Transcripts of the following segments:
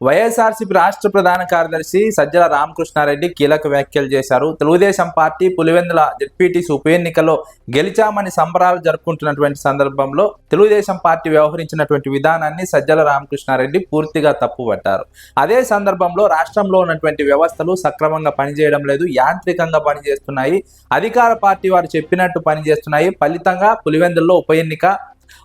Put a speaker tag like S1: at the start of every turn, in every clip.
S1: వైఎస్ఆర్సీపీ రాష్ట్ర ప్రధాన కార్యదర్శి సజ్జల రామకృష్ణారెడ్డి కీలక వ్యాఖ్యలు చేశారు. తెలుగుదేశం పార్టీ పులివెందుల జెడ్పీటీసీ ఉప ఎన్నికల్లో గెలిచామని సంబరాలు జరుపుకుంటున్నటువంటి సందర్భంలో తెలుగుదేశం పార్టీ వ్యవహరించినటువంటి విధానాన్ని సజ్జల రామకృష్ణారెడ్డి పూర్తిగా తప్పుపట్టారు అదే సందర్భంలో రాష్ట్రంలో ఉన్నటువంటి వ్యవస్థలు సక్రమంగా పనిచేయడం లేదు యాంత్రికంగా పనిచేస్తున్నాయి. అధికార పార్టీ వారు చెప్పినట్టు పనిచేస్తున్నాయి. ఫలితంగా పులివెందుల్లో ఉప ఎన్నిక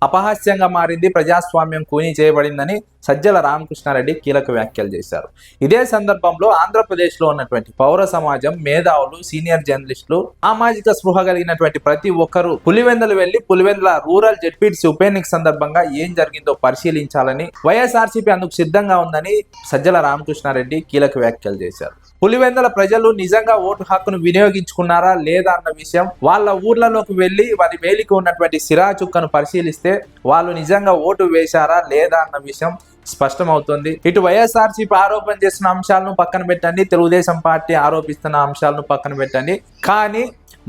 S1: అపహాస్యంగా మారింది ప్రజాస్వామ్యం కూని చేయబడిందని సజ్జల రామకృష్ణారెడ్డి కీలక వ్యాఖ్యలు చేశారు. ఇదే సందర్భంలో ఆంధ్రప్రదేశ్లో ఉన్నటువంటి పౌర సమాజం మేధావులు సీనియర్ జర్నలిస్టులు సామాజిక స్పృహ కలిగినటువంటి ప్రతి ఒక్కరూ పులివెందులు వెళ్ళి పులివెందుల రూరల్ జడ్పీటీసీ ఉప ఎన్నిక సందర్భంగా ఏం జరిగిందో పరిశీలించాలని వైఎస్ఆర్సీపీ అందుకు సిద్ధంగా ఉందని సజ్జల రామకృష్ణారెడ్డి కీలక వ్యాఖ్యలు చేశారు. పులివెందుల ప్రజలు నిజంగా ఓటు హక్కును వినియోగించుకున్నారా లేదా అన్న విషయం వాళ్ళ ఊర్లలోకి వెళ్ళి వారి వేలికి ఉన్నటువంటి సిరా చుక్కను పరిశీలిస్తే వాళ్ళు నిజంగా ఓటు వేశారా లేదా అన్న విషయం స్పష్టమవుతోంది. ఇటు వైఎస్ఆర్సీపీ ఆరోపణ చేసిన అంశాలను పక్కన పెట్టండి. తెలుగుదేశం పార్టీ ఆరోపిస్తున్న అంశాలను పక్కన పెట్టండి. కానీ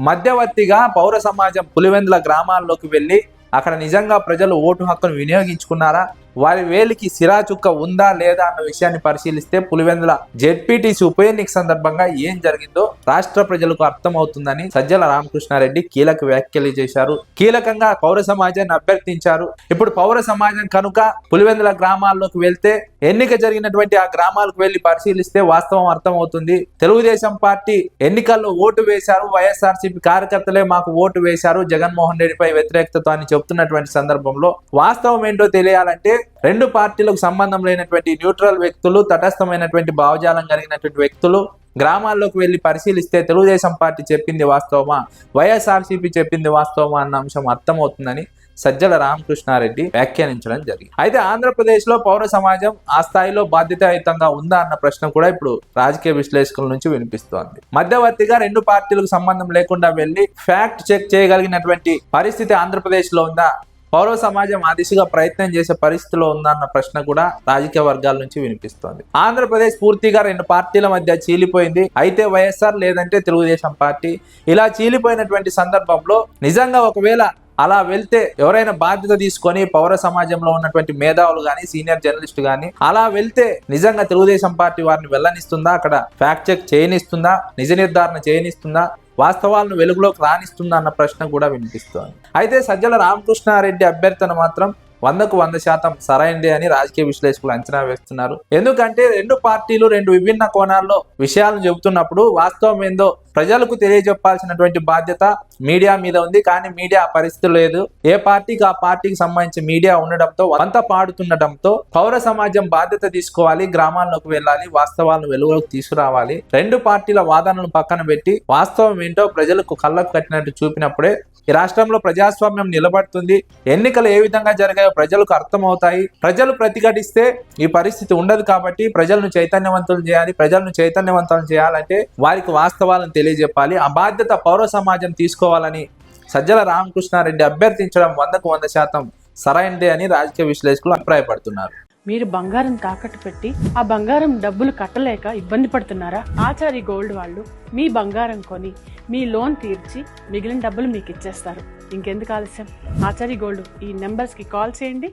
S1: మధ్యవర్తిగా పౌర సమాజం పులివెందుల గ్రామాల్లోకి వెళ్ళి అక్కడ నిజంగా ప్రజలు ఓటు హక్కును వినియోగించుకున్నారా? వారి వేలికి సిరా చుక్క ఉందా లేదా అన్న విషయాన్ని పరిశీలిస్తే పులివెందుల జెడ్పీటీసీ ఉప ఎన్నిక సందర్భంగా ఏం జరిగిందో రాష్ట్ర ప్రజలకు అర్థమవుతుందని సజ్జల రామకృష్ణారెడ్డి కీలక వ్యాఖ్యలు చేశారు. కీలకంగా పౌర సమాజాన్ని అభ్యర్థించారు. ఇప్పుడు పౌర సమాజం కనుక పులివెందుల గ్రామాల్లోకి వెళ్తే ఎన్నిక జరిగినటువంటి ఆ గ్రామాలకు వెళ్ళి పరిశీలిస్తే వాస్తవం అర్థమవుతుంది. తెలుగుదేశం పార్టీ ఎన్నికల్లో ఓటు వేశారు. వైఎస్ఆర్సీపీ కార్యకర్తలే మాకు ఓటు వేశారు. జగన్మోహన్ రెడ్డిపై వ్యతిరేకతతో అని చెప్తున్నటువంటి సందర్భంలో వాస్తవం ఏంటో తెలియాలంటే రెండు పార్టీలకు సంబంధం లేనటువంటి న్యూట్రల్ వ్యక్తులు తటస్థమైనటువంటి భావజాలం కలిగినటువంటి వ్యక్తులు గ్రామాల్లోకి వెళ్ళి పరిశీలిస్తే తెలుగుదేశం పార్టీ చెప్పింది వాస్తవమా? వైఎస్ఆర్సీపీ చెప్పింది వాస్తవమా అన్న అంశం అర్థమవుతుందని సజ్జల రామకృష్ణారెడ్డి వ్యాఖ్యానించడం జరిగింది. అయితే ఆంధ్రప్రదేశ్లో పౌర సమాజం ఆ స్థాయిలో బాధ్యతాయుతంగా ఉందా అన్న ప్రశ్న కూడా ఇప్పుడు రాజకీయ విశ్లేషకుల నుంచి వినిపిస్తోంది. మధ్యవర్తిగా రెండు పార్టీలకు సంబంధం లేకుండా వెళ్ళి ఫ్యాక్ట్ చెక్ చేయగలిగినటువంటి పరిస్థితి ఆంధ్రప్రదేశ్లో ఉందా? పౌర సమాజం ఆ దిశగా ప్రయత్నం చేసే పరిస్థితిలో ఉందన్న ప్రశ్న కూడా రాజకీయ వర్గాల నుంచి వినిపిస్తోంది. ఆంధ్రప్రదేశ్ పూర్తిగా రెండు పార్టీల మధ్య చీలిపోయింది. అయితే వైఎస్ఆర్ లేదంటే తెలుగుదేశం పార్టీ. ఇలా చీలిపోయినటువంటి సందర్భంలో నిజంగా ఒకవేళ అలా వెళ్తే ఎవరైనా బాధ్యత తీసుకొని పౌర సమాజంలో ఉన్నటువంటి మేధావులు కానీ సీనియర్ జర్నలిస్ట్ కానీ అలా వెళ్తే నిజంగా తెలుగుదేశం పార్టీ వారిని వెళ్ళనిస్తుందా? అక్కడ ఫ్యాక్ట్ చెక్ చేయనిస్తుందా? నిజ నిర్ధారణ చేయనిస్తుందా? వాస్తవాలను వెలుగులోకి రాణిస్తుందా అన్న ప్రశ్న కూడా వినిపిస్తోంది. అయితే సజ్జల రామకృష్ణారెడ్డి అభ్యర్థన మాత్రం వందకు వంద శాతం సరైనదే అని రాజకీయ విశ్లేషకులు అంచనా వేస్తున్నారు. ఎందుకంటే రెండు పార్టీలు రెండు విభిన్న కోణాల్లో విషయాలను చెబుతున్నప్పుడు వాస్తవం ఏందో ప్రజలకు తెలియజెప్పాల్సినటువంటి బాధ్యత మీడియా మీద ఉంది కానీ మీడియా ఆ పరిస్థితి లేదు. ఏ పార్టీకి ఆ పార్టీకి సంబంధించి మీడియా ఉండడంతో వంత పాడుతుండటంతో పౌర సమాజం బాధ్యత తీసుకోవాలి గ్రామాల్లోకి వెళ్ళాలి వాస్తవాలను వెలుగులోకి తీసుకురావాలి. రెండు పార్టీల వాదనలను పక్కన పెట్టి వాస్తవం ఏంటో ప్రజలకు కళ్ళకు కట్టినట్టు చూపినప్పుడే ఈ రాష్ట్రంలో ప్రజాస్వామ్యం నిలబడుతుంది. ఎన్నికలు ఏ విధంగా జరిగాయో ప్రజలకు అర్థమవుతాయి. ప్రజలు ప్రతిఘటిస్తే ఈ పరిస్థితి ఉండదు కాబట్టి ప్రజలను చైతన్యవంతులు చేయాలి ప్రజలను చైతన్యవంతులు చేయాలంటే వారికి వాస్తవాలను తెలియజెప్పాలి. ఆ బాధ్యత పౌర సమాజం తీసుకోవాలని సజ్జల రామకృష్ణారెడ్డి అభ్యర్థించడం వందకు వంద శాతం సరైనదే అని రాజకీయ విశ్లేషకులు అభిప్రాయపడుతున్నారు.
S2: మీరు బంగారం తాకట్టు పెట్టి ఆ బంగారం డబ్బులు కట్టలేక ఇబ్బంది పడుతున్నారా? ఆచారి గోల్డ్ వాళ్ళు మీ బంగారం కొని మీ లోన్ తీర్చి మిగిలిన డబ్బులు మీకు ఇచ్చేస్తారు ఇంకెందుకు ఆలస్యం? ఆచారి గోల్డ్ ఈ నెంబర్స్కి కాల్ చేయండి.